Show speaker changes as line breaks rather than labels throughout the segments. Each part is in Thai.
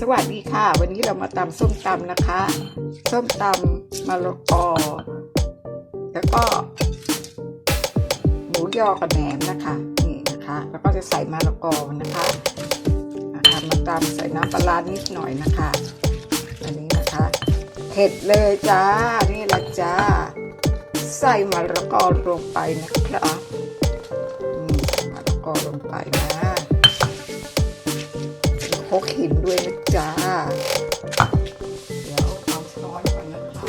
สวัสดีค่ะ วันนี้เรามาตำส้มตำนะคะ ส้มตำมะละกอ แล้วก็ หมูยอกับแหนมนะคะนี่นะคะ แล้วก็จะใส่มะละกอนะคะนะคะมาตำใส่น้ำปลานิดหน่อยนะคะ อันนี้นะคะเผ็ดเลยจ้านี่แหละจ้า ใส่มะละกอลงไปนะคะมะละกอลงไปนะ พกหินด้วยนะจ้าเดี๋ยวเอาช้อนก่อนนะคะ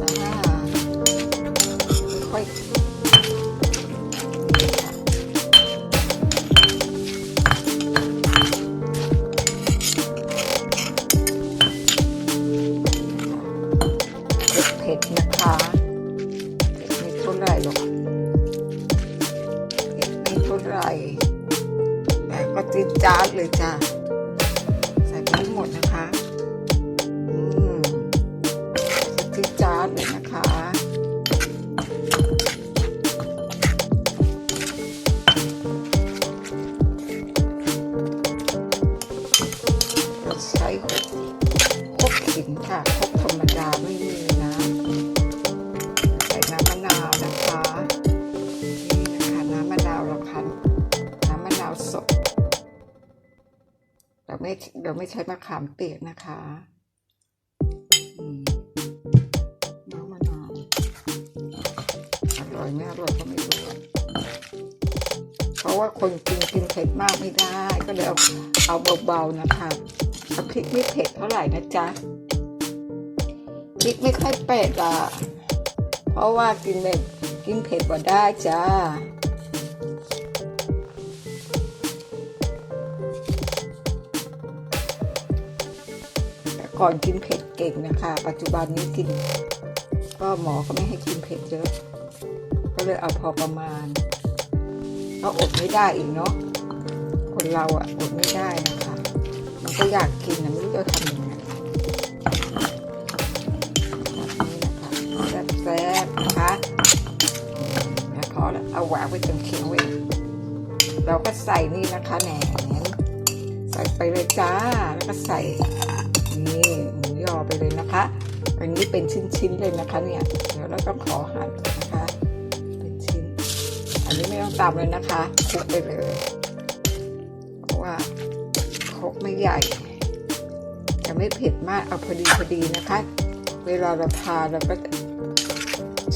จ้าค่อยเผ็ดนะคะ เลยจ้าใส่ไปทั้งหมดนะคะอืมจี๊ดจาดเลยนะคะเราใช้หกหกขิงค่ะหกธรรมดาไม่ ไม่เราไม่ใช้มะขามเปียกนะคะน้ำมะนาวอร่อยไม่อร่อยก็ไม่รู้เพราะว่าคนกินกินเผ็ดมากไม่ได้ ก็เลยเอาเอาเบาๆนะคะเอาพริกไม่เผ็ดเท่าไหร่นะจ๊ะพริกไม่ค่อยเผ็ดอะเพราะว่ากินเผ็ดกินเผ็ดกว่าได้จ้า ก่อนกินเผ็ดเก่งนะคะ ปัจจุบันนี้กิน ก็หมอก็ไม่ให้กินเผ็ดเยอะ ก็เลยเอาพอประมาณก็อดไม่ได้อีกเนาะคนเราอะอดไม่ได้นะคะ มันก็อยากกินนะไม่รู้จะทำยังไงแบบนี้นะคะแซ่บๆนะคะนะพอแล้วเอาวางไว้ตรงเคียงไว้เราก็ใส่นี่นะคะแหนมใส่ไปเลยจ้า แล้วก็ใส่ นี่หมูยอไปเลยนะคะ อันนี้เป็นชิ้นๆเลยนะคะเนี่ยเดี๋ยวเราต้องขอหั่นนะคะ เป็นชิ้น อันนี้ไม่ต้องตำเลยนะคะคลุกไปเลยเพราะว่าครกไม่ใหญ่จะไม่เผ็ดมากเอาพอดีพอดีนะคะ เวลาเราทานเราก็จะ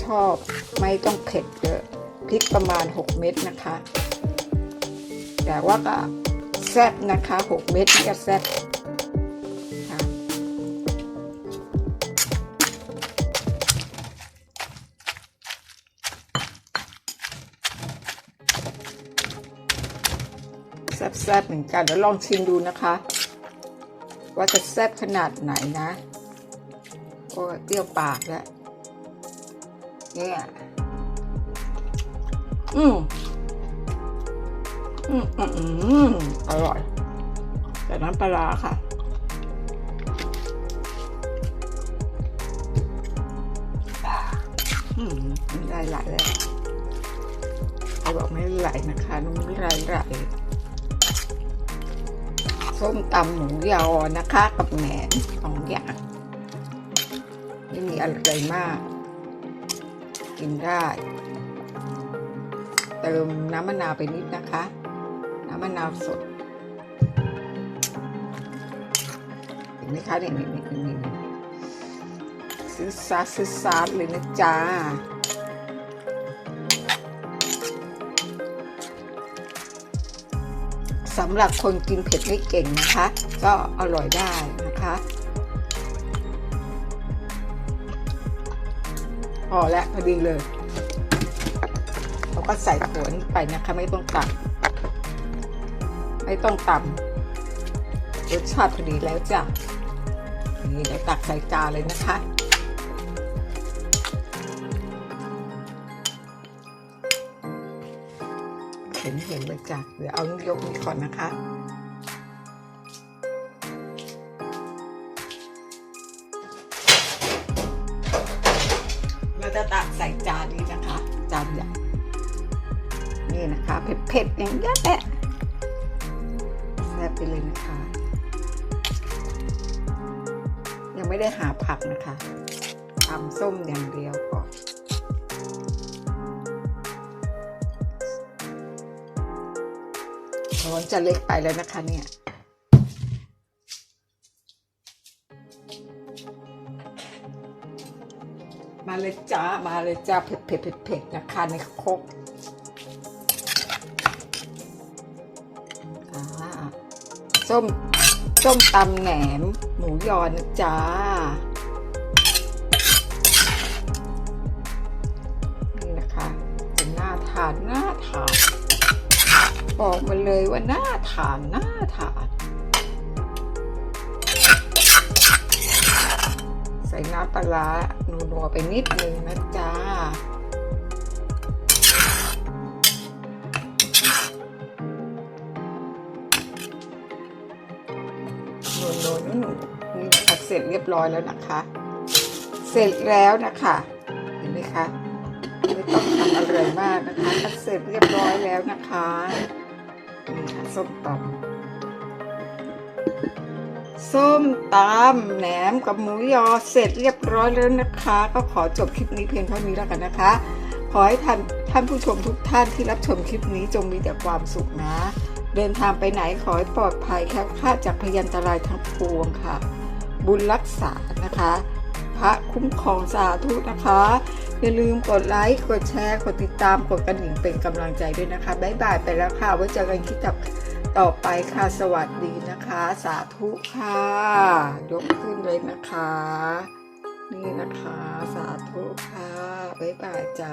ชอบไม่ต้องเผ็ดเยอะพริกประมาณ 6 เม็ดนะคะ แต่ว่าก็แซ่บนะคะ 6 เม็ดนี่ก็แซ่บ ซ่บเหมือนกันเดี๋ยวลองชิมดูนะคะ ว่าจะแซ่บขนาดไหนนะ โอ้เปรี้ยวปากแล้วเนี่ยอืมอืมอืมอืมอร่อยแต่น้ำปลาร้าค่ะอืมน้ำลายไหลเลยเขาบอกไม่ไหลนะคะน้ำลายไหล ส้มตำหมูยอนะคะ กับแหนมสองอย่างไม่มีอะไรมาก กินได้ เติมน้ำมะนาวไปนิดนะคะ น้ำมะนาวสดเห็นไหมคะนี่นี่นี่นี่นี่ซื้อซาซื้อซาดเลยนะจ๊ะ สำหรับคนกินเผ็ดไม่เก่งนะคะ ก็อร่อยได้นะคะพอแล้วพอดีเลยเราก็ใส่ถั่วนี้ไปนะคะ ไม่ต้องตัดไม่ต้องตำรสชาติพอดีแล้วจ้ะนี่เดี๋ยวตักใส่จานเลยนะคะ ห็นเห็นเลยจ้ะเดี๋ยวเอานิ้วยกนี้ก่อนนะคะ เราจะตักใส่จานนี้นะคะ จานใหญ่ นี่นะคะ เผ็ดๆอย่างนี้แหละแซ่บไปเลยนะคะ ยังไม่ได้หาผักนะคะตำส้มอย่างเดียว ช้อนจะเล็กไปแล้วนะคะเนี่ยมาเลยจ้า มาเลยจ้าเผ็ดเผ็ดเผ็ดเผ็ดนะคะในครกอ่าส้มส้มตำแหนม หมูยอนะจ้า นี่นะคะเป็นน่าทานน่าทาน บอกมาเลยว่าหน่าทานหน่าทาน ใส่น้ำปลาร้านัวๆไปนิดนึงนะจ๊ะนัวๆนุ่นๆนี่นะคะเสร็จเรียบร้อยแล้วนะคะ เสร็จแล้วนะคะ เห็นไหมคะ ไม่ต้องทำอะไรมากนะคะเสร็จเรียบร้อยแล้วนะคะ นี่ค่ะส้มตำส้มตำแหนมกับหมูยอเสร็จเรียบร้อยแล้วนะคะ ก็ขอจบคลิปนี้เพียงเท่านี้แล้วกันนะคะ ขอให้ท่านท่านผู้ชมทุกท่านที่รับชมคลิปนี้จงมีแต่ความสุขนะ เดินทางไปไหนขอให้ปลอดภัยแคล้วคลาดจากพยันตรายทั้งปวงค่ะ บุญรักษานะคะ พระคุ้มครองสาธุนะคะ อย่าลืมกดไลค์ กดแชร์ กดติดตาม กดกระดิ่งเป็นกำลังใจด้วยนะคะ บ๊ายบายไปแล้วค่ะ ไว้เจอกันคลิปต่อไปค่ะ สวัสดีนะคะ สาธุค่ะ ยกขึ้นเลยนะคะ นี่นะคะ สาธุค่ะ บ๊ายบายจ้า